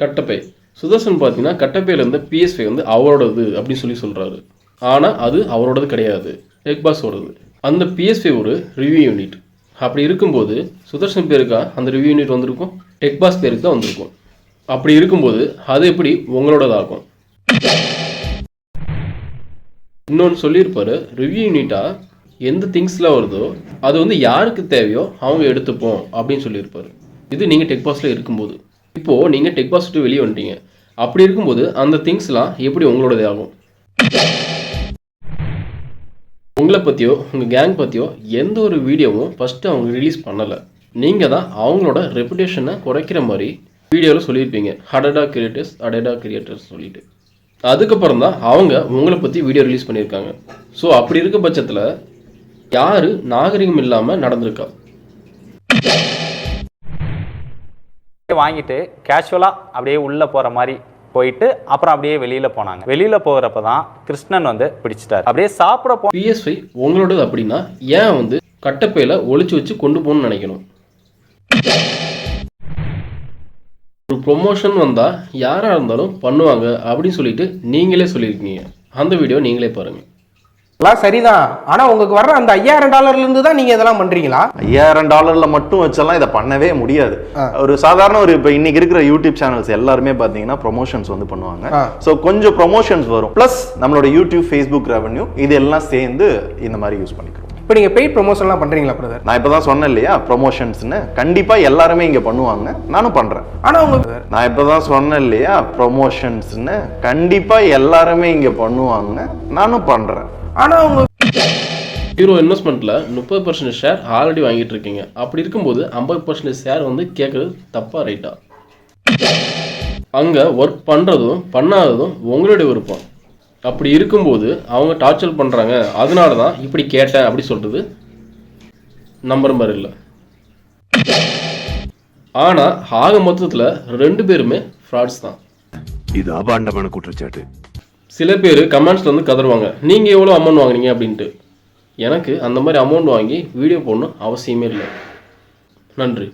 கட்டப்பை. சுதர்சன் பார்த்தீங்கன்னா கட்டப்பையில் இருந்த பிஎஸ்பை வந்து அவரோடது அப்படின்னு சொல்லி சொல்கிறாரு ஆனால் அது அவரோடது கிடையாது. டெக்பாஸோடது அந்த பிஎஸ்பை ஒரு ரிவ்யூ யூனிட் அப்படி இருக்கும்போது சுதர்சன் பேருக்கா அந்த ரிவ்யூ யூனிட் வந்திருக்கும்? டெக்பாஸ் பேருக்கு தான் வந்திருக்கும். அப்படி இருக்கும்போது அது எப்படி உங்களோடதாகும்? இன்னொன்று சொல்லியிருப்பாரு ரிவ்யூ யூனிட்டாக எந்த திங்ஸ்லாம் வருதோ அது வந்து யாருக்கு தேவையோ அவங்க எடுத்துப்போம் அப்படின்னு சொல்லியிருப்பாரு. இது நீங்கள் டெக்பாஸில் இருக்கும்போது. இப்போது நீங்கள் டெக் பாஸ் விட்டு வெளியே வந்துட்டீங்க. அப்படி இருக்கும்போது அந்த திங்ஸ்லாம் எப்படி உங்களோடதே ஆகும் உங்களை பற்றியோ உங்கள் கேங் பற்றியோ எந்த ஒரு வீடியோவும் ஃபஸ்ட்டு அவங்க ரிலீஸ் பண்ணலை. நீங்கள் தான் அவங்களோட ரெப்புடேஷனை குறைக்கிற மாதிரி வீடியோவில் சொல்லியிருப்பீங்க. ஹடடா கிரியேட்டர்ஸ் அடடா கிரியேட்டர்ஸ் சொல்லிட்டு. அதுக்கப்புறம் தான் அவங்க உங்களை பற்றி வீடியோ ரிலீஸ் பண்ணியிருக்காங்க. ஸோ அப்படி இருக்க பட்சத்தில் யார் நாகரிகம் இல்லாமல் நடந்திருக்கா? வாங்கிட்டு கேஷுவலாக அப்படியே உள்ளே போகிற மாதிரி போயிட்டு அப்புறம் அப்படியே வெளியில போனாங்க. வெளியில போகிறப்ப தான் கிருஷ்ணன் வந்து பிடிச்சிட்டாரு. அப்படியே சாப்பிட போ பிஎஸ்ஐ உங்களோடது அப்படின்னா ஏன் வந்து கட்டப்பையில் ஒழிச்சு வச்சு கொண்டு போகணும்னு நினைக்கணும்? ஒரு ப்ரொமோஷன் வந்தால் யாராக இருந்தாலும் பண்ணுவாங்க அப்படின்னு சொல்லிட்டு நீங்களே சொல்லியிருக்கீங்க. அந்த வீடியோ நீங்களே பாருங்கள் எல்லாம் சரிதான். ஆனா உங்களுக்கு வர்ற அந்த ஐயாயிரம் டாலர்ல இருந்து தான் நீங்க இதெல்லாம் பண்றீங்களா? ஐயாயிரம் டாலர்ல மட்டும் வச்செல்லாம் இதை பண்ணவே முடியாது. ஒரு சாதாரண ஒரு இப்போ இன்னைக்கு இருக்கிற யூடியூப் சேனல்ஸ் எல்லாருமே பார்த்தீங்கன்னா ப்ரொமோஷன்ஸ் வந்து பண்ணுவாங்க. ஸோ கொஞ்சம் ப்ரொமோஷன்ஸ் வரும். ப்ளஸ் நம்மளோட யூடியூப் ஃபேஸ்புக் ரெவன்யூ இது எல்லாம் சேர்ந்து இந்த மாதிரி யூஸ் பண்ணிக்கிறோம். இப்போ நீங்க பெய்ட் ப்ரொமோஷன்லாம் பண்றீங்களா பிரதர் நான் இப்போ தான் சொன்னேன் இல்லையா? ப்ரொமோஷன்ஸ்னு கண்டிப்பாக எல்லாருமே இங்கே பண்ணுவாங்க. நானும் பண்ணுறேன் ஆனா உங்க நான் இப்போ தான் சொன்னேன் இல்லையா? ப்ரொமோஷன்ஸ்னு கண்டிப்பாக எல்லாருமே இங்கே பண்ணுவாங்க. நானும் பண்ணுறேன் ஆனா உங்க ஹீரோ இன்வெஸ்ட்மெண்ட்டில் முப்பது பர்சன்ட் ஷேர் ஆல்ரெடி வாங்கிட்டு இருக்கீங்க அப்படி இருக்கும்போது ஐம்பது பர்சன்ட் ஷேர் வந்து கேட்குறது தப்பா ரைட்டா அங்கே ஒர்க் பண்ணுறதும் பண்ணாததும் உங்களுடைய விருப்பம். அப்படி இருக்கும்போது அவங்க டார்ச்சர் பண்ணுறாங்க அதனால தான் இப்படி கேட்டேன் அப்படி சொல்கிறது நம்புற மாதிரி இல்லை. ஆனால் ஆக மொத்தத்தில் ரெண்டு பேருமே ஃப்ராட்ஸ் தான். இது அபாண்டமான குற்றச்சாட்டு. சில பேர் கமெண்ட்ஸில் வந்து கதருவாங்க. நீங்கள் எவ்வளோ அமௌண்ட் வாங்குனீங்க? அப்படின்ட்டு. எனக்கு அந்த மாதிரி அமௌண்ட் வாங்கி வீடியோ போடணும் அவசியமே இல்லை. நன்றி.